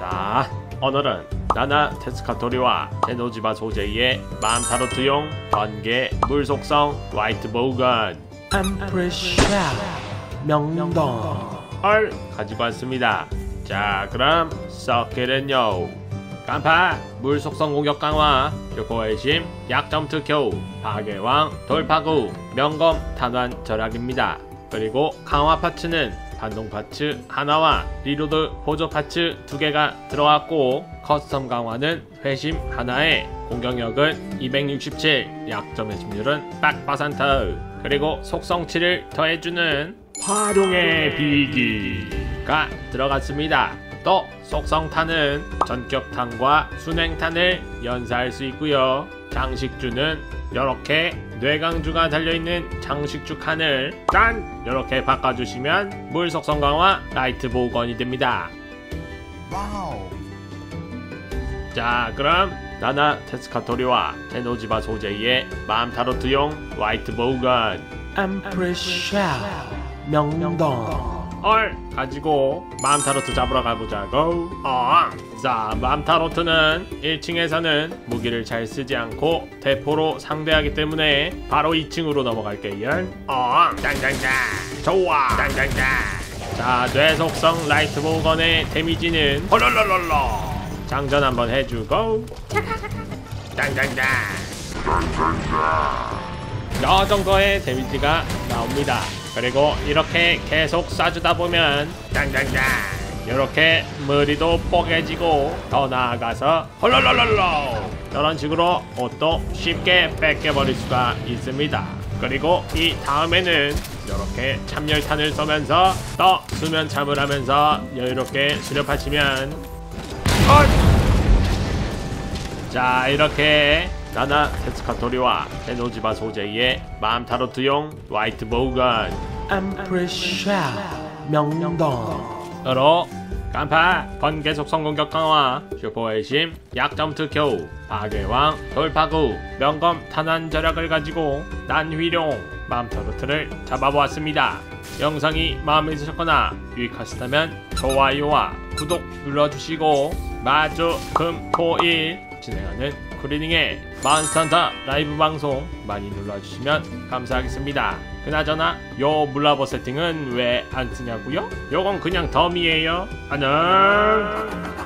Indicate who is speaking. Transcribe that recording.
Speaker 1: 자, 오늘은 나나 테스카토리와 제노지바 소재의 맘타로트용 번개 물속성 화이트 보건
Speaker 2: 엠프레샤 명동
Speaker 1: 을 가지고 왔습니다. 자, 그럼 서킷은요. 간파 물속성 공격 강화 힘 약점 특효 파괴왕 돌파구 명검 탄환 절약입니다. 그리고 강화 파츠는 반동 파츠 하나와 리로드 보조 파츠 두 개가 들어갔고 커스텀 강화는 회심 하나에 공격력은 267 약점 회심률은 빡파산트 그리고 속성치를 더해주는 활용의 비기가 들어갔습니다. 또 속성탄은 전격탄과 순행탄을 연사할 수 있고요. 장식주는 이렇게 뇌강주가 달려있는 장식주 칸을 짠! 이렇게 바꿔주시면 물 속성 강화 라이트 보건이 됩니다. 자 그럼 나나 테스카토리와 테노지바 소재의 맘타로트용 화이트 보건
Speaker 2: 엠프레샤 명동
Speaker 1: 을 가지고 맘타로트 잡으러 가보자고. 어. 자 맘타로트는 1층에서는 무기를 잘 쓰지 않고 대포로 상대하기 때문에 바로 2층으로 넘어갈게요 어. 짱짱짱 좋아. 짱짱짱 자 뇌속성 라이트 보건의 데미지는 헐rolrolrol러 장전 한번 해주고. 짱짱짱 저 정도의 데미지가 나옵니다. 그리고 이렇게 계속 쏴주다 보면 짱짱짱 이렇게 머리도 뽀개지고 더 나아가서 헐rolrolrol로 이런 식으로 옷도 쉽게 뺏겨버릴 수가 있습니다. 그리고 이 다음에는 이렇게 참열탄을 쏘면서 또 수면 참을 하면서 여유롭게 수렵하시면 어! 자 이렇게 나나 테스카토리와 테노지바 소재의 맘타로트용 화이트 보건.
Speaker 2: 엠프레샤 명동.
Speaker 1: 으로 간파 번개 속 성 공격 강화. 슈퍼의 힘 약점 특효 파괴왕 돌파구 명검 탄환 절약을 가지고 난휘룡. 맘타로트를 잡아보았습니다. 영상이 마음에 드셨거나 유익하시다면 좋아요와 구독 눌러주시고 마주 금토일 진행하는 크리닝의 마운스탄타 라이브 방송 많이 눌러주시면 감사하겠습니다. 그나저나 요 물라버 세팅은 왜 안 쓰냐고요? 요건 그냥 덤이에요. 안녕.